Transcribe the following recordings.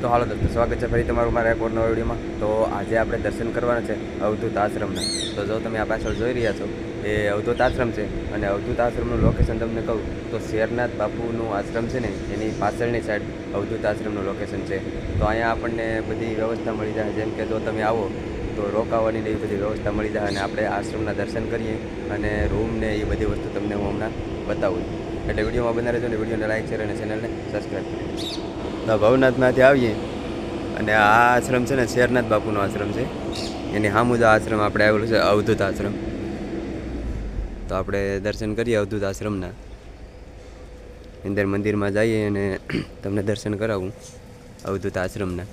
તો હાલો દોસ્તો, સ્વાગત છે ફરી તમારું મારા એક નવા વિડીયોમાં. તો આજે આપણે દર્શન કરવાના છે અવધૂત આશ્રમના. તો જો તમે આ પાછળ જોઈ રહ્યા છો, એ અવધૂત આશ્રમ છે. અને અવધૂત આશ્રમનું લોકેશન તમને કહું, તો શેરનાથ બાપુનું આશ્રમ છે ને, એની પાછળની સાઈડ અવધૂત આશ્રમનું લોકેશન છે. તો અહીંયા આપણને બધી વ્યવસ્થા મળી જાય. જેમ કે જો તમે આવો તો રોકાવાની ને એવી બધી વ્યવસ્થા મળી જાય અને આપણે આશ્રમના દર્શન કરીએ અને રૂમ ને એ બધી વસ્તુ તમને હું હમણાં બતાવું એટલે વિડીયોમાં બના રહેજો ને વિડીયોને લાઈક શેર અને ચેનલને સબસ્ક્રાઈબ કરી તો ભવનાથમાંથી આવીએ અને આ આશ્રમ છે ને શેરનાથ બાપુનો આશ્રમ છે. એની સામું જ આશ્રમ આપણે આવેલું છે અવધૂત આશ્રમ. તો આપણે દર્શન કરીએ અવધૂત આશ્રમના. અંદર મંદિરમાં જઈએ અને તમને દર્શન કરાવું અવધૂત આશ્રમના.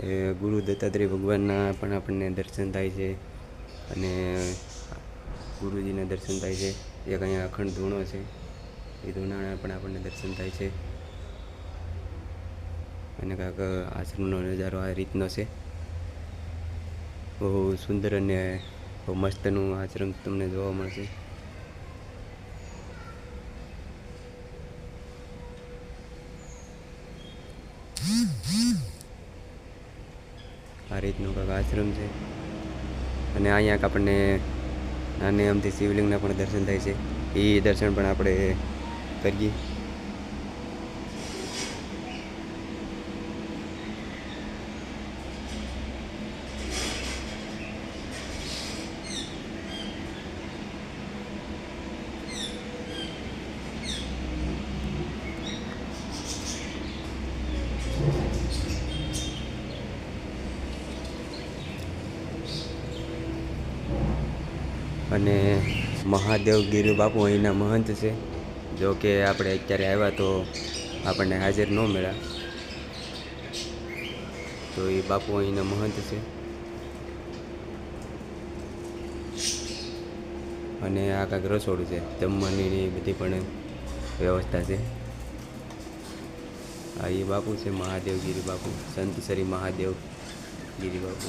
એ ગુરુ દત્તાત્રેય ભગવાનના પણ આપણને દર્શન થાય છે અને ગુરુજીના દર્શન થાય છે. એક અહીંયા અખંડ ધૂણો છે. એ ધૂણાના પણ આપણને દર્શન થાય છે. અને કાંક આશ્રમનો નજારો આ રીતનો છે. બહુ સુંદર અને બહુ મસ્તનું આશ્રમ તમને જોવા મળશે. આ રીતનું કંઈક આશ્રમ છે. અને અહીંયા આપણને નાની અમથી શિવલિંગના પણ દર્શન થાય છે. એ દર્શન પણ આપણે કરીએ. અને મહાદેવ ગીર બાપુ અહીંના મહંત છે. જો કે આપણે અત્યારે આવ્યા તો આપણને હાજર ન મળ્યા. તો એ બાપુ અહીંના મહંત છે. અને આ કાંઈક રસોડું છે. જમવાની બધી પણ વ્યવસ્થા છે. આ એ બાપુ છે મહાદેવ ગીરી બાપુ સંત શ્રી મહાદેવ ગીરી બાપુ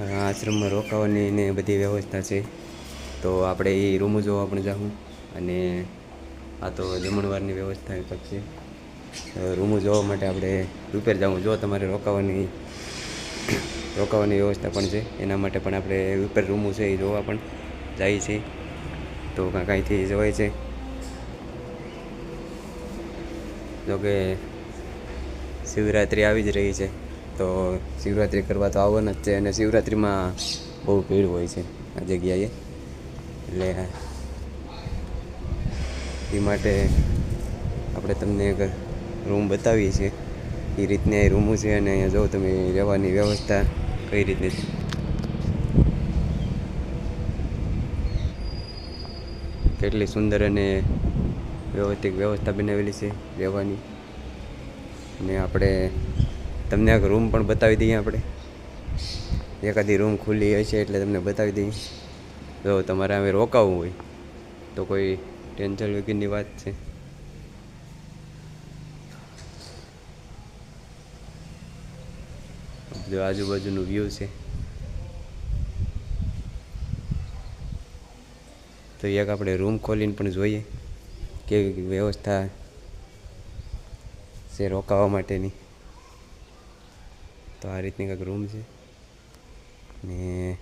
આશ્રમમાં રોકાવાની ને બધી વ્યવસ્થા છે. તો આપણે એ રૂમ જોવા પણ જાઉં અને આ તો જમણવારની વ્યવસ્થા પણ છે. રૂમ જોવા માટે આપણે રૂપેર જવું જો તમારે રોકાવાની રોકાવાની વ્યવસ્થા પણ છે. એના માટે પણ આપણે ઉપર રૂમો છે એ જોવા પણ જાય છે. તો કાંઈ કાંઈથી જવાય છે? જોકે શિવરાત્રિ આવી જ રહી છે. તો શિવરાત્રિ કરવા તો આવવાના જ છે અને શિવરાત્રિમાં બહુ ભીડ હોય છે આ જગ્યાએ. એટલે એ માટે આપણે તમને એક રૂમ બતાવીએ છીએ. એ રીતની આ રૂમો છે અને અહીંયા જો તમે રહેવાની વ્યવસ્થા કઈ રીતની છે. કેટલી સુંદર અને વ્યવસ્થિત વ્યવસ્થા બનાવેલી છે રહેવાની. અને આપણે તમને એક રૂમ પણ બતાવી દઈએ આપણે. એકાદી રૂમ ખુલ્લી હશે એટલે તમને બતાવી દઈએ. જો તમારે હવે રોકાવું હોય, તો કોઈ ટેન્શન વગરની વાત છે. આજુબાજુનું વ્યૂ છે. તો એક આપણે રૂમ ખોલીને પણ જોઈએ, કેવી વ્યવસ્થા છે રોકાવા માટેની. તો આ રીતની કંઈક રૂમ છે. ને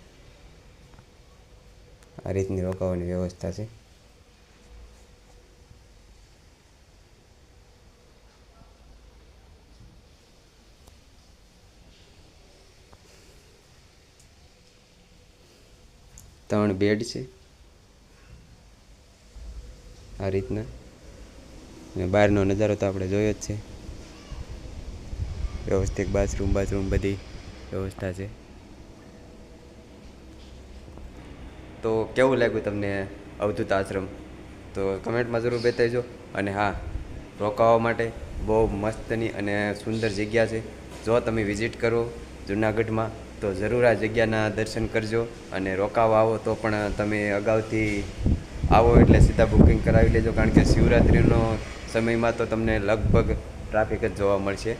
આ રીતની રોકાવાની વ્યવસ્થા છે. ત્રણ બેડ છે. આ રીતના. અને બહારનો નજારો તો આપણે જોયો જ છે. વ્યવસ્થિત બાથરૂમ બાથરૂમ બધી વ્યવસ્થા છે. તો કેવું લાગ્યું તમને અવધૂત આશ્રમ? તો કમેન્ટમાં જરૂર બતાવજો. અને હા, રોકાવા માટે બહુ મસ્તની અને સુંદર જગ્યા છે. જો તમે વિઝિટ કરો જુનાગઢમાં, તો જરૂર આ જગ્યાના દર્શન કરજો. અને રોકાવા આવો તો પણ તમે અગાઉથી આવો એટલે સીધા બુકિંગ કરાવી લેજો. કારણ કે શિવરાત્રિનો સમયમાં તો તમને લગભગ ટ્રાફિક જ જોવા મળશે.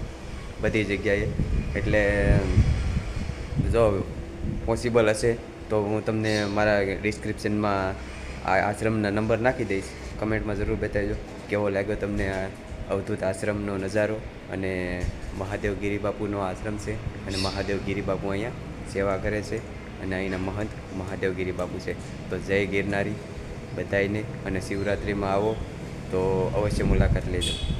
બધી જગ્યાએ. એટલે, જો પોસિબલ હશે, તો હું તમને મારા ડિસ્ક્રિપ્શનમાં આ આશ્રમના નંબર નાખી દઈશ. કમેન્ટમાં જરૂર બતાવજો, કેવો લાગ્યો તમને આ અવધૂત આશ્રમનો નજારો અને મહાદેવ ગિરિબાપુનો આશ્રમ છે અને મહાદેવ ગિરિબાપુ અહીંયા સેવા કરે છે અને અહીંના મહંત મહાદેવ ગિરી બાપુ છે. તો જય ગિરનારી. બધાયને અને શિવરાત્રિમાં આવો, તો અવશ્ય મુલાકાત લેજો.